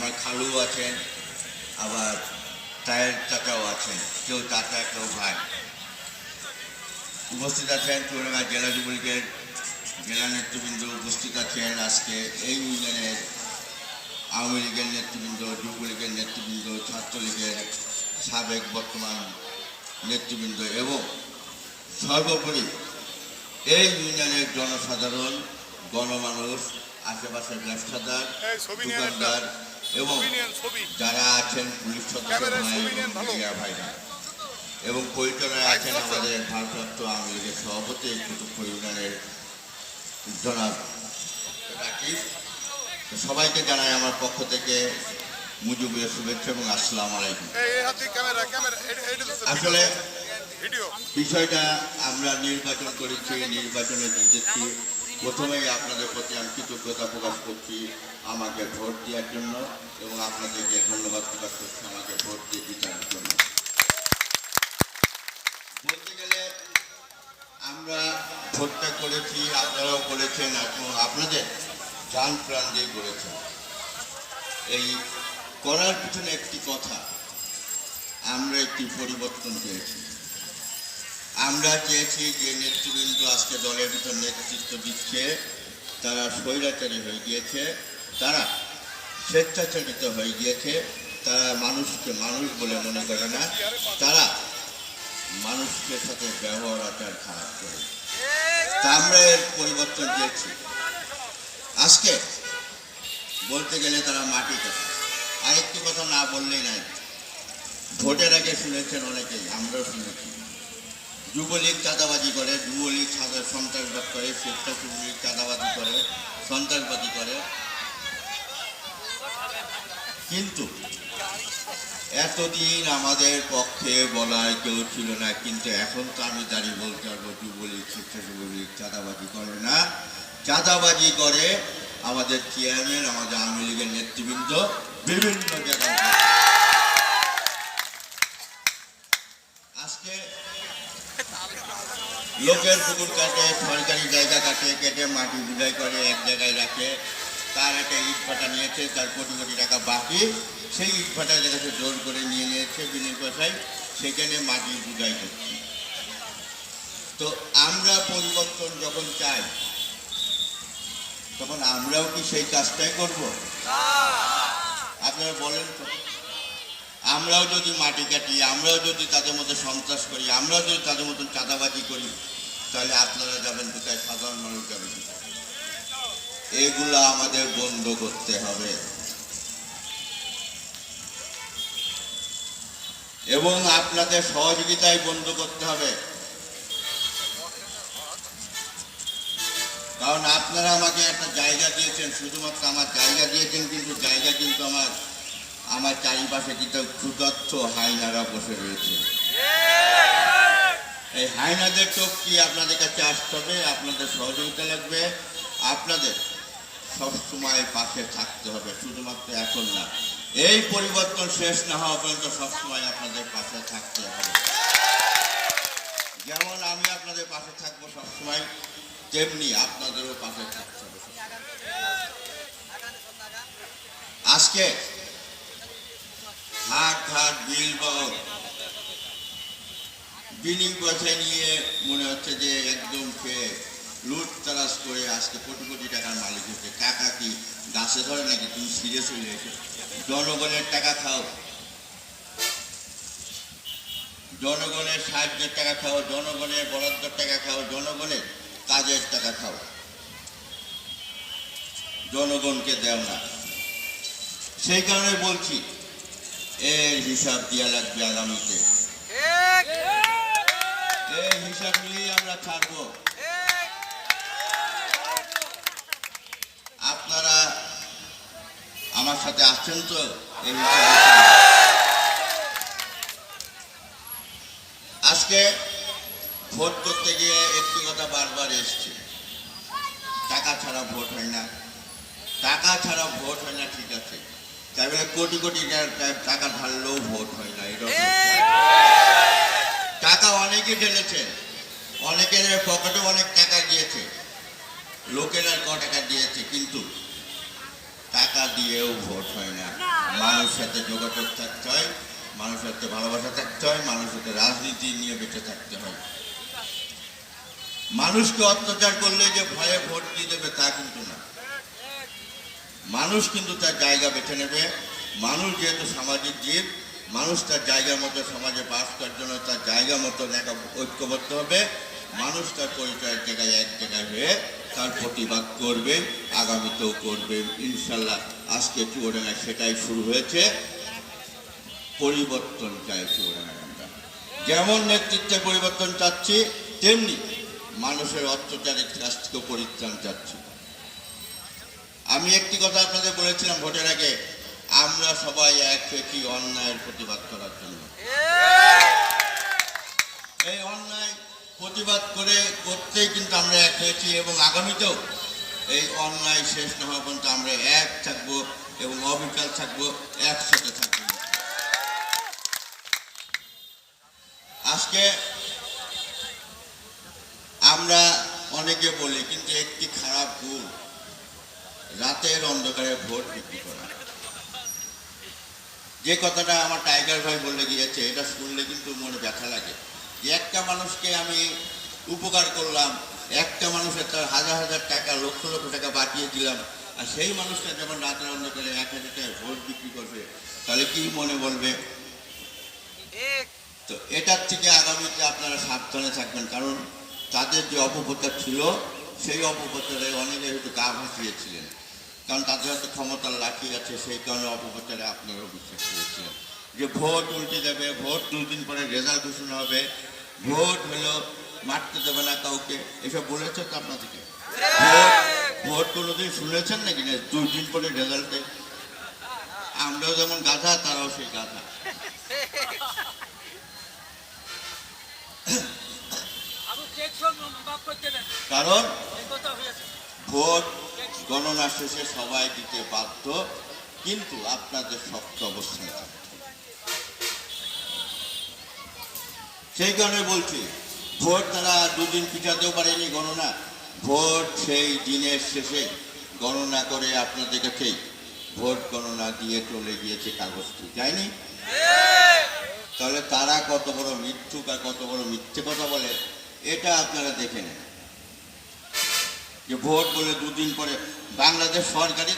আমার খালু আছেন আবার টায়ের চাচাও আছেন কেউ চাচা কেউ ভাই উপস্থিত আছেন চুয়াডাঙ্গা জেলা যুবলীগের জেলা নেতৃবৃন্দ উপস্থিত আছেন আজকে এই ইউনিয়নের আওয়ামী লীগের নেতৃবৃন্দ যুবলীগের নেতৃবৃন্দ ছাত্রলীগের সাবেক বর্তমান নেতৃবৃন্দ এবং সর্বোপরি এই ইউনিয়নের জনসাধারণ গণমানুষ আশেপাশের ব্যবসাদার। দোকানদার এবং। যারা আছেন পুলিশ সদস্য ভাই এবং ভাইরা পরিচালনায় আছেন আমাদের ভারপ্রাপ্ত আওয়ামী লীগের সভাপতি কুতুবপুর ইউনিয়নের জনাব রাকিব। সবাইকে জানাই আমার পক্ষ থেকে মুজিবের শুভেচ্ছা এবং আসসালামু আলাইকুম। আসলে বিষয়টা আমরা নির্বাচন করেছি নির্বাচনে জিতেছি প্রথমেই আপনাদের প্রতি আমি কৃতজ্ঞতা প্রকাশ করছি আমাকে ভোট দেওয়ার জন্য এবং আপনাদেরকে ধন্যবাদ প্রকাশ করছি আমাকে ভোট দিয়ে জিতার জন্য। বলতে গেলে আমরা ভোটটা করেছি, আপনারাও করেছেন এখন আপনাদের যান প্রাণ দিয়ে করেছেন। এই করার পিছনে একটি কথা, আমরা একটি পরিবর্তন চেয়েছি আমরা চেয়েছি যে নেতৃবৃন্দ আজকে দলের ভিতর নেতৃত্ব দিচ্ছে, তারা স্বৈরাচারী হয়ে গিয়েছে, তারা স্বেচ্ছাচারিত হয়ে গিয়েছে, তারা মানুষকে মানুষ বলে মনে করে না, তারা মানুষকে সাথে ব্যবহার, আচার, খারাপ করে। তা আমরা এর পরিবর্তন দিয়েছি। আজকে বলতে গেলে তারা মাটি কথা। আরেকটি কথা না বললেই নাই। ভোটের আগে শুনেছেন অনেকেই, আমরাও শুনেছি। যুবলীগ চাঁদাবাজি করে, যুবলীগ সন্ত্রাসবাদ করে স্বেচ্ছাসেবী চাঁদাবাজি করে সন্ত্রাসবাদী করে। কিন্তু এতদিন আমাদের পক্ষে বলার কেউ ছিল না, কিন্তু এখন তো আমি দাঁড়িয়ে বলতে পারব, যুবলীগ স্বেচ্ছাসেবী চাঁদাবাজি করে না। চাঁদাবাজি করে আমাদের চেয়ারম্যান আমাদের আওয়ামী লীগের নেতৃবৃন্দ বিভিন্ন জায়গায়। আজকে লোকের পুকুর কাটে সরকারি জায়গা কাটে কেটে মাটি বুঝাই করে এক জায়গায় রাখে। তার একটা ইট ভাটা নিয়েছে তার কোটি কোটি টাকা বাকি। সেই ইট ভাটা জায়গাতে জোর করে নিয়ে নিয়েছে বিনিয়োগ পয়সায় সেখানে মাটি বুঝাই করছে। তো আমরা পরিবর্তন যখন চাই তখন আমরাও কি সেই কাজটাই করব? আপনারা বলেন তো। আমরাও যদি মাটি কাটি, আমরাও যদি তাদের মধ্যে সন্ত্রাস করি, আমরাও যদি তাদের মতন চাঁদাবাজি করি, তাহলে আপনারা যাবেন কোথায়? সাধারণ মানুষ যাবে কোথায়? এগুলো আমাদের বন্ধ করতে হবে। এবং আপনাদের সহযোগিতায় বন্ধ করতে হবে। কারণ আপনারা আমাকে একটা জায়গা দিয়েছেন, শুধুমাত্র আমার জায়গা দিয়েছেন, কিন্তু জায়গা কিন্তু আমার আমার চারিপাশে কিন্তু ক্ষুদত্ত হাইনারা বসে রয়েছে। এই হাইনাদের চোখ কি আপনাদের কাছে আসতে হবে? আপনাদের সহযোগিতা লাগবে। আপনাদের সবসময় পাশে থাকতে হবে, শুধুমাত্র এখন না। এই পরিবর্তন শেষ না হওয়া পর্যন্ত সবসময় আপনাদের পাশে থাকতে হবে। যেমন আমি আপনাদের পাশে থাকব সবসময়, তেমনি আপনাদেরও পাশে থাকতে হবে আজকে হাট ঘাট বিল। বহর বিলিং পয়সা নিয়ে মনে হচ্ছে যে একদম খেয়ে লুট তারাস করে আজকে কোটি কোটি টাকার মালিক হচ্ছে। টাকা কি গাছে ধরে নাকি তুমি সিরিয়াস হয়ে এসে? জনগণের টাকা খাও। জনগণের সাহায্যের টাকা খাও, জনগণের বরাদ্দের টাকা খাও, জনগণের কাজের টাকা খাও। জনগণকে দেও না। সেই কারণে বলছি এর হিসাব দেওয়া লাগবে আগামীতে। এই হিসাব নিয়েই আমরা ছাড়বো। আপনারা আমার সাথে আসছেন তো? এই আজকে ভোট করতে গিয়ে একটি কথা বারবার এসছে। টাকা ছাড়া ভোট হয় না। টাকা ছাড়া ভোট হয় না ঠিক আছে। তাই বলে কোটি কোটি টাকা ঢাললেও ভোট হয় না এটা টাকা অনেকে ঢেলেছেন অনেকের পকেটে অনেক টাকা গিয়েছে। ভোটের ক টাকা দিয়েছে, কিন্তু টাকা দিয়েও ভোট হয় না। মানুষের সাথে যোগাযোগ থাকতে হয়, মানুষের সাথে ভালোবাসা থাকতে হয়, মানুষের সাথে রাজনীতি নিয়ে বেঁচে থাকতে হয়। মানুষকে অত্যাচার করলে যে ভয়ে ভোট দিয়ে দেবে তা কিন্তু না। মানুষ কিন্তু তার জায়গা বেছে নেবে। মানুষ যেহেতু সামাজিক জীব, মানুষ তার জায়গা মতো সমাজে বাস করার জন্য তার জায়গা মতো একা ঐক্যবদ্ধ হবে। মানুষ তার পরিচয়ের জায়গায় এক জায়গায় হয়ে তার প্রতিবাদ করবে, আগামীতেও করবে। ইনশাল্লাহ আজকে চুয়াডাঙ্গায় সেটাই শুরু হয়েছে। পরিবর্তন চাই চুয়াডাঙ্গায় যেমন নেতৃত্বে পরিবর্তন চাচ্ছি, তেমনি মানুষের অত্যাচারের থেকে পরিত্রাণ চাচ্ছি। আমি একটি কথা আপনাদের বলেছিলাম ভোটের আগে, আমরা সবাই এক হয়েছি অন্যায়ের প্রতিবাদ করার জন্য। এই অন্যায় প্রতিবাদ করে করতেই কিন্তু আমরা এক হয়েছি এবং আগামীতেও এই অন্যায় শেষ না হওয়া পর্যন্ত আমরা এক থাকব এবং অবিকাল থাকব, একসাথে থাকব। আজকে আমরা অনেকে বলি, কিন্তু একটি খারাপ ভুল রাতের অন্ধকারে ভোট বিক্রি করা। যে কথাটা আমার টাইগার ভাই বলে গিয়েছে, এটা শুনলে কিন্তু মনে ব্যথা লাগে। যে একটা মানুষকে আমি উপকার করলাম, একটা মানুষের তার হাজার হাজার টাকা, লক্ষ লক্ষ টাকা বাঁচিয়ে দিলাম, আর সেই মানুষটা যখন রাতের অন্ধকারে এক হাজার টাকা ভোট বিক্রি করবে, তাহলে কি মনে বলবে? তো এটার থেকে আগামীতে আপনারা সাবধানে থাকবেন, কারণ তাদের যে অপপ্রচার ছিল সেই অপপ্রচারে অনেকে হয়তো গা ভাসিয়েছিলেন। কারণ তাদের হয়তো ক্ষমতার লাঠি আছে সেই কারণে অপপ্রচারে আপনারাও বিশ্বাস করেছিলেন। যে ভোট উল্টে যাবে ভোট দুদিন পরে রেজাল্ট ঘোষণা হবে ভোট হলো মারতে দেবে না কাউকে। এসব বলেছে তো আপনাদেরকে? ভোট কোনোদিন শুনেছেন নাকি? না দুই দিন পরে রেজাল্টে। আমরাও যেমন গাধা তারাও সেই গাধা। কারণ ভোট গণনা শেষে সবাই দিতে বাধ্য, কিন্তু আপনাদের শক্ত অবস্থান থাকতে সেই কারণে বলছি, ভোট তারা দুদিন পিছাতেও পারেনি গণনা। ভোট সেই দিনের শেষে গণনা করে আপনাদের কাছেই ভোট গণনা দিয়ে চলে গিয়েছে কাগজটি, যায়নি? তাহলে তারা কত বড় মিথ্যুক আর কত বড় মিথ্যে কথা বলে, এটা আপনারা দেখে নেন। যে ভোট বলে দুদিন পরে বাংলাদেশ সরকারই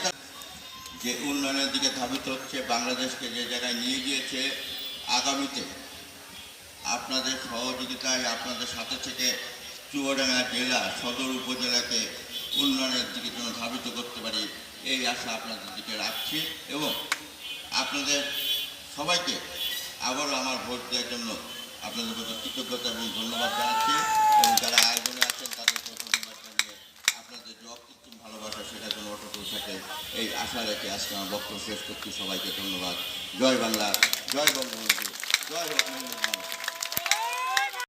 যে উন্নয়নের দিকে ধাবিত হচ্ছে, বাংলাদেশকে যে জায়গায় নিয়ে গিয়েছে আগামীতে, আপনাদের সহযোগিতায় আপনাদের সাথে থেকে চুয়াডাঙ্গা জেলা সদর উপজেলাকে উন্নয়নের দিকে যেন ধাবিত করতে পারি, এই আশা আপনাদের দিকে রাখছি এবং আপনাদের সবাইকে আবারও আমার ভোট দেওয়ার জন্য আপনাদের প্রতি কৃতজ্ঞতা এবং ধন্যবাদ জানাচ্ছি এবং যারা আয়োজনে আছেন তাদেরকে ধন্যবাদ জানিয়ে আপনাদের যে অকৃত্রিম ভালোবাসা সেটা যেন অটুট থাকে। এই আশা রেখে আজকে আমার বক্তব্য শেষ করছি। সবাইকে ধন্যবাদ। জয় বাংলা, জয় বঙ্গবন্ধু, জয় মানুষ